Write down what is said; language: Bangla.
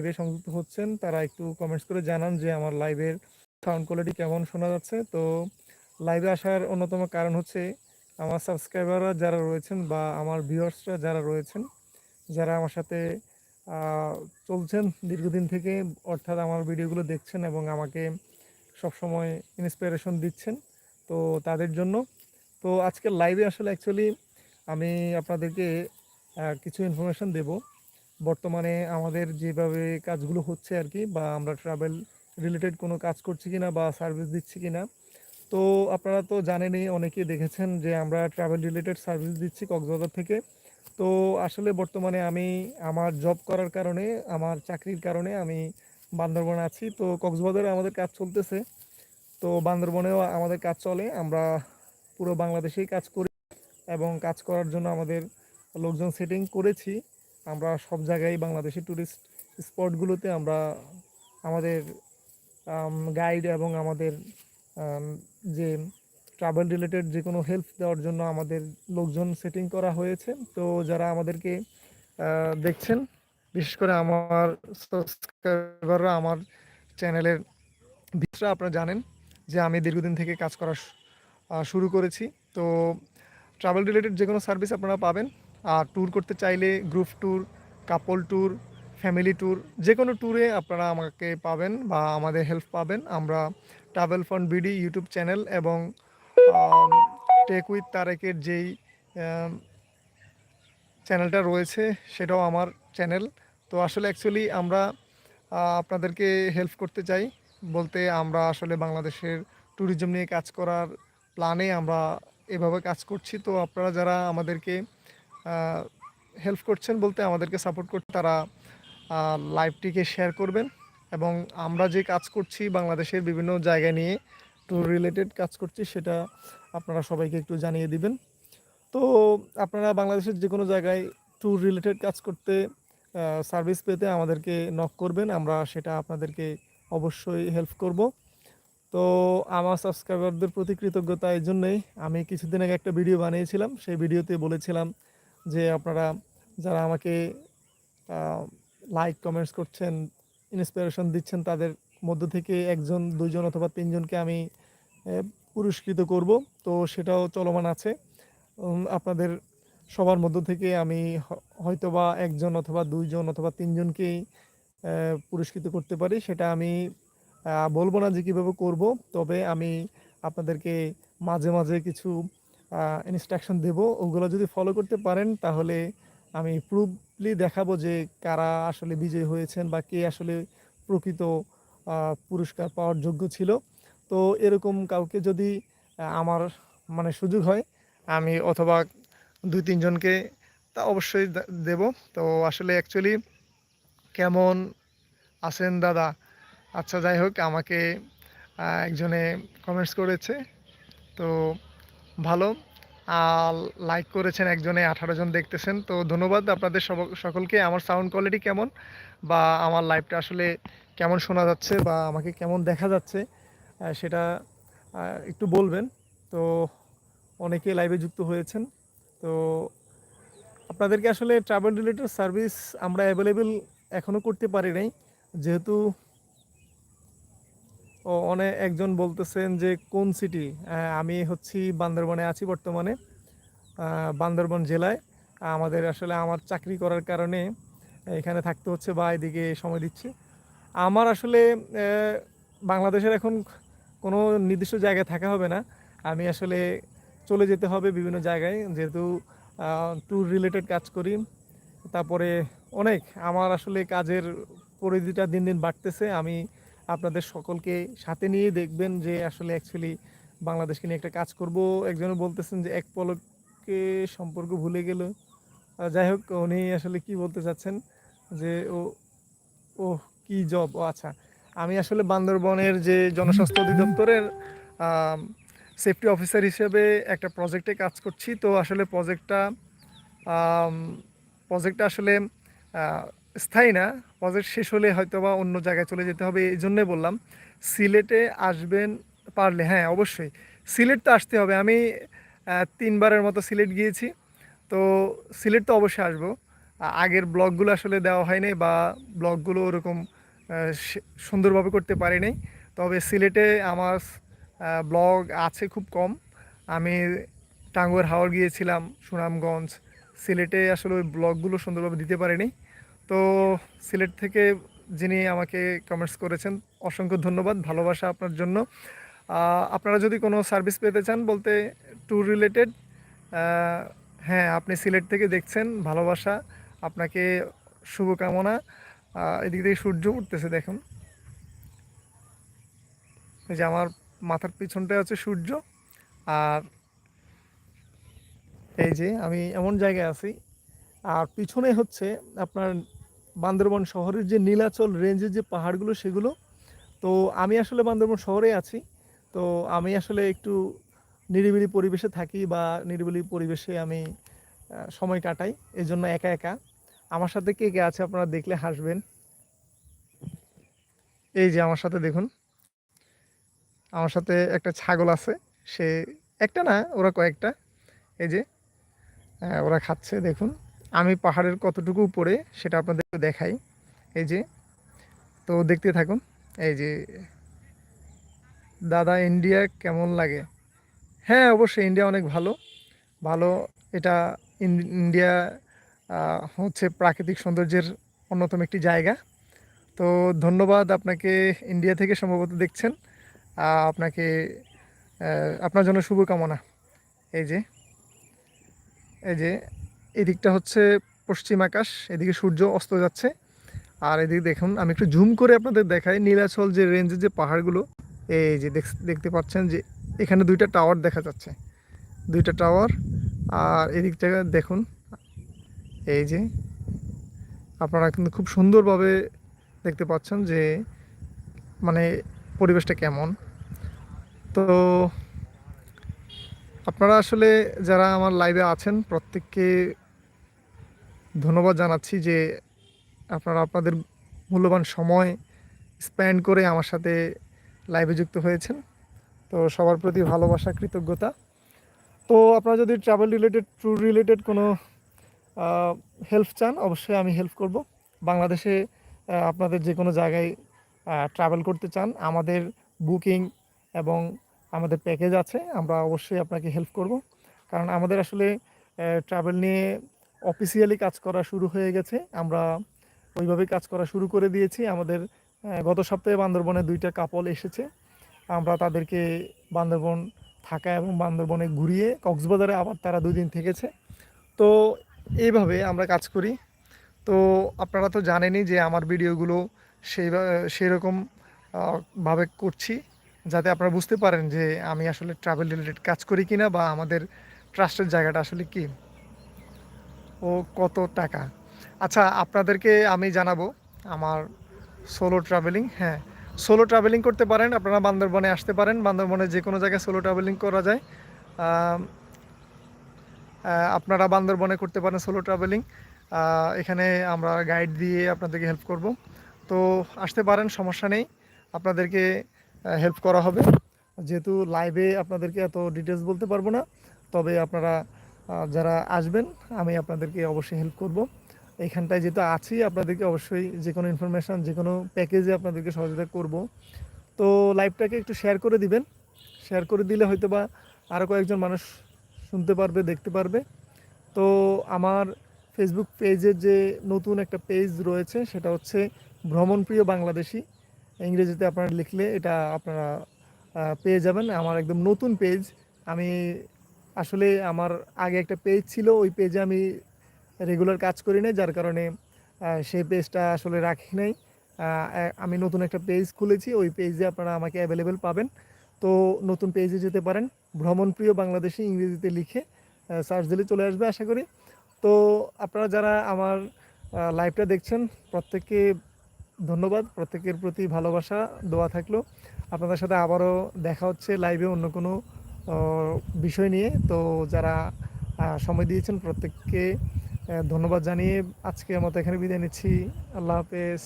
লাইভে সংযুক্ত হচ্ছেন, তারা একটু কমেন্টস করে জানান যে আমার লাইভের সাউন্ড কোয়ালিটি কেমন শোনা যাচ্ছে। তো লাইভে আসার অন্যতম কারণ হচ্ছে আমার সাবস্ক্রাইবাররা যারা রয়েছেন বা আমার ভিউয়ার্সরা যারা রয়েছেন, যারা আমার সাথে চলছেন দীর্ঘদিন থেকে, অর্থাৎ আমার ভিডিওগুলো দেখছেন এবং আমাকে সবসময় ইন্সপিরেশন দিচ্ছেন, তো তাদের জন্য। তো আজকের লাইভে আসলে অ্যাকচুয়ালি আমি আপনাদেরকে কিছু ইনফরমেশন দেব। বর্তমানে আমাদের যেভাবে কাজগুলো হচ্ছে আর কি, বা আমরা ট্রাভেল রিলেটেড কোনো কাজ করছি কিনা বা সার্ভিস দিচ্ছি কিনা। তো আপনারা তো জানেনই, অনেকেই দেখেছেন যে আমরা ট্রাভেল রিলেটেড সার্ভিস দিচ্ছি কক্সবাজার থেকে। তো আসলে বর্তমানে আমি আমার জব করার কারণে, আমার চাকরির কারণে আমি বান্দরবনে আছি। তো কক্সবাজারে আমাদের কাজ চলতেছে। তো বান্দরবনেও আমাদের কাজ চলে, আমরা পুরো বাংলাদেশেই কাজ করি এবং কাজ করার জন্য আমাদের লোকজন সেটিং করেছি। আমরা সব জায়গায় বাংলাদেশের ট্যুরিস্ট স্পটগুলোতে আমরা আমাদের গাইড এবং আমাদের যে ট্রাভেল রিলেটেড যে কোনো হেল্প দেওয়ার জন্য আমাদের লোকজন সেটিং করা হয়েছে। তো যারা আমাদেরকে দেখছেন, বিশেষ করে আমার সাবস্ক্রাইবাররা আমার চ্যানেলের ভিতরে আপনারা জানেন যে আমি দীর্ঘদিন থেকে কাজ করা শুরু করেছি। তো ট্রাভেল রিলেটেড যে কোনো সার্ভিস আপনারা পাবেন। আর ট্যুর করতে চাইলে group tour couple tour family tour যে কোনো ট্যুরে আপনারা আমাকে পাবেন বা আমাদের হেল্প পাবেন। আমরা travel fund BD YouTube channel এবং টেক উইথ তারেকের যেই চ্যানেলটা রয়েছে সেটাও আমার চ্যানেল তো আসলে অ্যাকচুয়ালি আমরা আপনাদেরকে হেল্প করতে চাই বলতে আমরা আসলে বাংলাদেশের ট্যুরিজম নিয়ে কাজ করার প্ল্যানে আমরা এভাবে কাজ করছি। তো আপনারা যারা আমাদেরকে হেল্প করছেন বলতে আমাদেরকে সাপোর্ট করতে তারা লাইভটিকে শেয়ার করবেন এবং আমরা যে কাজ করছি বাংলাদেশের বিভিন্ন জায়গা নিয়ে ট্যুর রিলেটেড কাজ করছি সেটা আপনারা সবাইকে একটু জানিয়ে দিবেন। তো আপনারা বাংলাদেশের যে কোনো জায়গায় ট্যুর রিলেটেড কাজ করতে সার্ভিস পেতে আমাদেরকে নক করবেন, আমরা সেটা আপনাদেরকে অবশ্যই হেল্প করব। তো আমার সাবস্ক্রাইবারদের প্রতি কৃতজ্ঞতা এই জন্যেই। আমি কিছুদিন আগে একটা ভিডিও বানিয়েছিলাম, সেই ভিডিওতে বলেছিলাম যে আপনারা যারা আমাকে লাইক কমেন্টস করছেন ইন্সপিরেশন দিচ্ছেন, তাদের মধ্য থেকে একজন, দুইজন অথবা তিনজনকে আমি পুরস্কৃত করব। তো সেটাও চলমান আছে। আপনাদের সবার মধ্য থেকে আমি হয়তোবা একজন অথবা দুইজন অথবা তিনজনকেই পুরস্কৃত করতে পারি। সেটা আমি বলব না যে কীভাবে করব, তবে আমি আপনাদেরকে মাঝে মাঝে কিছু ইনস্ট্রাকশন দেব। ওগুলো যদি ফলো করতে পারেন, তাহলে আমি প্রুফলি দেখাবো যে কারা আসলে বিজয়ী হয়েছেন বা কে আসলে প্রকৃত পুরস্কার পাওয়ার যোগ্য ছিল। তো এরকম কাউকে যদি আমার মানে সুযোগ হয়, আমি অথবা দুই তিনজনকে তা অবশ্যই দেব। তো আসলে অ্যাকচুয়ালি কেমন আছেন দাদা? আচ্ছা যাই হোক, আমাকে একজনে কমেন্টস করেছে। তো ভালো। লাইক করেছেন একজনে, আঠারো জন দেখতেছেন। তো ধন্যবাদ আপনাদের সকলকে। আমার সাউন্ড কোয়ালিটি কেমন? বা আমার লাইভটা আসলে কেমন শোনা যাচ্ছে? বা আমাকে কেমন দেখা যাচ্ছে? সেটা একটু বলবেন। তো অনেকে লাইভে যুক্ত হয়েছেন। তো আপনাদেরকে আসলে ট্রাভেল রিলেটেড সার্ভিস আমরা অ্যাভেলেবেল এখনও করতে পারি নাই। যেহেতু ও অনেক একজন বলতেছেন যে, কোন সিটি আমি হচ্ছি বান্দরবনে আছি বর্তমানে বান্দরবন জেলায়। আমাদের আসলে আমার চাকরি করার কারণে এখানে থাকতে হচ্ছে বা এদিকে সময় দিচ্ছি। আমার আসলে বাংলাদেশের এখন কোনো নির্দিষ্ট জায়গায় থাকা হবে না। আমি আসলে চলে যেতে হবে বিভিন্ন জায়গায়, যেহেতু ট্যুর রিলেটেড কাজ করি। তারপরে অনেক, আমার আসলে কাজের পরিধিটা দিন দিন বাড়তেছে। আমি আপনাদের সকলকে সাথে নিয়ে দেখবেন যে আসলে অ্যাকচুয়ালি বাংলাদেশকে নিয়ে একটা কাজ করব। একজনে বলতেছেন যে এক পলকে সম্পর্ক ভুলে গেল। যাই হোক, উনি আসলে কি বলতে চাচ্ছেন? যে ও ও কি জব ও আচ্ছা। আমি আসলে বান্দরবনের যে জনস্বাস্থ্য অধিদপ্তরের সেফটি অফিসার হিসেবে একটা প্রজেক্টে কাজ করছি। তো আসলে প্রজেক্টটা প্রজেক্টটা আসলে স্থায়ী না প্রজেক্ট শেষ হলে হয়তো বা অন্য জায়গায় চলে যেতে হবে, এই জন্যই বললাম। সিলেটে আসবেন পারলে হ্যাঁ অবশ্যই। সিলেট তো আসতে হবে। আমি তিনবারের মতো সিলেট গিয়েছি। তো সিলেট তো অবশ্যই আসব। আগের ব্লগগুলো আসলে দেওয়া হয়নি বা ব্লগগুলো ওরকম সুন্দরভাবে করতে পারিনি। তবে সিলেটে আমার ব্লগ আছে খুব কম। আমি টাঙ্গুয়ার হাওড় গিয়েছিলাম, সুনামগঞ্জ। সিলেটে আসলে ওই ব্লগগুলো সুন্দরভাবে দিতে পারিনি। তো সিলেট থেকে যিনি আমাকে কমেন্টস করেছেন, অসংখ্য ধন্যবাদ, ভালোবাসা আপনার জন্য। আপনারা যদি কোনো সার্ভিস পেতে চান বলতে ট্যুর রিলেটেড হ্যাঁ আপনি সিলেট থেকে দেখছেন, ভালোবাসা, আপনাকে শুভকামনা। এদিক থেকে সূর্য উঠতেছে, দেখুন। এই যে আমার মাথার পিছনটায় আছে সূর্য, আর এই যে আমি এমন জায়গায় আছি, আর পিছনে হচ্ছে আপনার বান্দরবন শহরের যে নীলাচল রেঞ্জের যে পাহাড়গুলো, সেগুলো। তো আমি আসলে বান্দরবন শহরে আছি। তো আমি আসলে একটু নিরিবিলি পরিবেশে থাকি বা নিরিবিলি পরিবেশে আমি সময় কাটাই এই জন্য একা একা। আমার সাথে কে কে আছে আপনারা দেখলে হাসবেন। এই যে আমার সাথে দেখুন। আমার সাথে একটা ছাগল আছে, সে একটা না, ওরা কয়েকটা। এই যে ওরা খাচ্ছে, দেখুন। আমি পাহাড়ের কতটুকু উপরে সেটা আপনাদেরকে দেখাই। এই যে, তো দেখতে থাকুন, এই যে, দাদা ইন্ডিয়া কেমন লাগে? হ্যাঁ অবশ্যই ইন্ডিয়া অনেক ভালো। ভালো, এটা ইন- ইন্ডিয়া হচ্ছে প্রাকৃতিক সৌন্দর্যের অন্যতম একটি জায়গা। তো ধন্যবাদ আপনাকে ইন্ডিয়া থেকে সম্ভবত দেখছেন। আপনাকে আপনার জন্য শুভকামনা। এই যে এই যে এদিকটা হচ্ছে পশ্চিম আকাশ, এদিকে সূর্য অস্ত যাচ্ছে। আর এদিকে দেখুন, আমি একটু জুম করে আপনাদের দেখাই, নীলাচল যে রেঞ্জের যে পাহাড়গুলো, এই যে দেখ- দেখতে পাচ্ছেন যে এখানে দুইটা টাওয়ার দেখা যাচ্ছে। দুইটা টাওয়ার আর এদিকটা দেখুন, এই যে আপনারা কিন্তু খুব সুন্দরভাবে দেখতে পাচ্ছেন যে মানে পরিবেশটা কেমন। তো আপনারা আসলে যারা আমার লাইভে আছেন, প্রত্যেককে ধন্যবাদ জানাচ্ছি যে আপনারা আপনাদের মূল্যবান সময় স্পেন্ড করে আমার সাথে লাইভে যুক্ত হয়েছেন। তো সবার প্রতি ভালোবাসা, কৃতজ্ঞতা। তো আপনারা যদি ট্রাভেল রিলেটেড ট্যুর রিলেটেড কোনো হেল্প চান, অবশ্যই আমি হেল্প করব। বাংলাদেশে আপনাদের যে কোনো জায়গায় ট্রাভেল করতে চান, আমাদের বুকিং এবং আমাদের প্যাকেজ আছে, আমরা অবশ্যই আপনাকে হেল্প করব। কারণ আমাদের আসলে ট্রাভেল নিয়ে অফিসিয়ালি কাজ করা শুরু হয়ে গেছে। আমরা ওইভাবেই কাজ করা শুরু করে দিয়েছি। আমাদের গত সপ্তাহে বান্দরবনে দুইটা কাপল এসেছে। আমরা তাদেরকে বান্দরবন থাকা এবং বান্দরবনে ঘুরিয়ে কক্সবাজারে আবার তারা দুই দিন থেকেছে। তো এইভাবে আমরা কাজ করি। তো আপনারা তো জানেনই যে আমার ভিডিওগুলো সেই, সেরকম ভাবে করছি। যাতে আপনারা বুঝতে পারেন যে আমি আসলে ট্রাভেল রিলেটেড কাজ করি কিনা বা আমাদের ট্রাস্টের জায়গাটা আসলে কি। ও কত টাকা? আচ্ছা আপনাদেরকে আমি জানাব আমার সোলো ট্রাভেলিং হ্যাঁ। সোলো ট্রাভেলিং করতে পারেন, আপনারা বান্দরবনে আসতে পারেন। বান্দরবনে যে কোনো জায়গায় সোলো ট্রাভেলিং করা যায়। আপনারা বান্দরবনে করতে পারেন সোলো ট্রাভেলিং এখানে আমরা গাইড দিয়ে আপনাদেরকে হেল্প করব। তো আসতে পারেন, সমস্যা নেই। আপনাদেরকে হেল্প করা হবে। যেহেতু লাইভে আপনাদেরকে এত ডিটেলস বলতে পারব না। তবে আপনারা যারা আসবেন, আমি আপনাদেরকে অবশ্যই হেল্প করব। এইখানটায় যেহেতু আছি, আপনাদেরকে অবশ্যই যে কোনো ইনফরমেশান যে কোনো প্যাকেজে আপনাদেরকে সহযোগিতা করব। তো লাইভটাকে একটু শেয়ার করে দিবেন। শেয়ার করে দিলে হয়তো বা আরও কয়েকজন মানুষ শুনতে পারবে, দেখতে পারবে। তো আমার ফেসবুক পেজের যে নতুন একটা পেজ রয়েছে, সেটা হচ্ছে ভ্রমণপ্রিয় বাংলাদেশি। ইংরেজিতে আপনারা লিখলে এটা আপনারা পেয়ে যাবেন। আমার একদম নতুন পেজ আমি আসলে আমার আগে একটা পেজ ছিল, ওই পেজে আমি রেগুলার কাজ করি না যার কারণে সেই পেজটা আসলে রাখি নাই। আমি নতুন একটা পেজ খুলেছি, ওই পেজে আপনারা আমাকে অ্যাভেলেবেল পাবেন। তো নতুন পেজে যেতে পারেন ভ্রমণপ্রিয় বাংলাদেশি ইংরেজিতে লিখে সার্চ দিলে চলে আসবে আশা করি। তো আপনারা যারা আমার লাইভটা দেখছেন, প্রত্যেককে ধন্যবাদ, প্রত্যেকের প্রতি ভালোবাসা, দোয়া থাকল। আপনাদের সাথে আবারও দেখা হচ্ছে লাইভে অন্য কোনো বিষয় নিয়ে। তো যারা সময় দিয়েছেন প্রত্যেককে ধন্যবাদ জানিয়ে আজকে মতো এখানে বিদায় নিচ্ছি। আল্লাহ হাফেজ।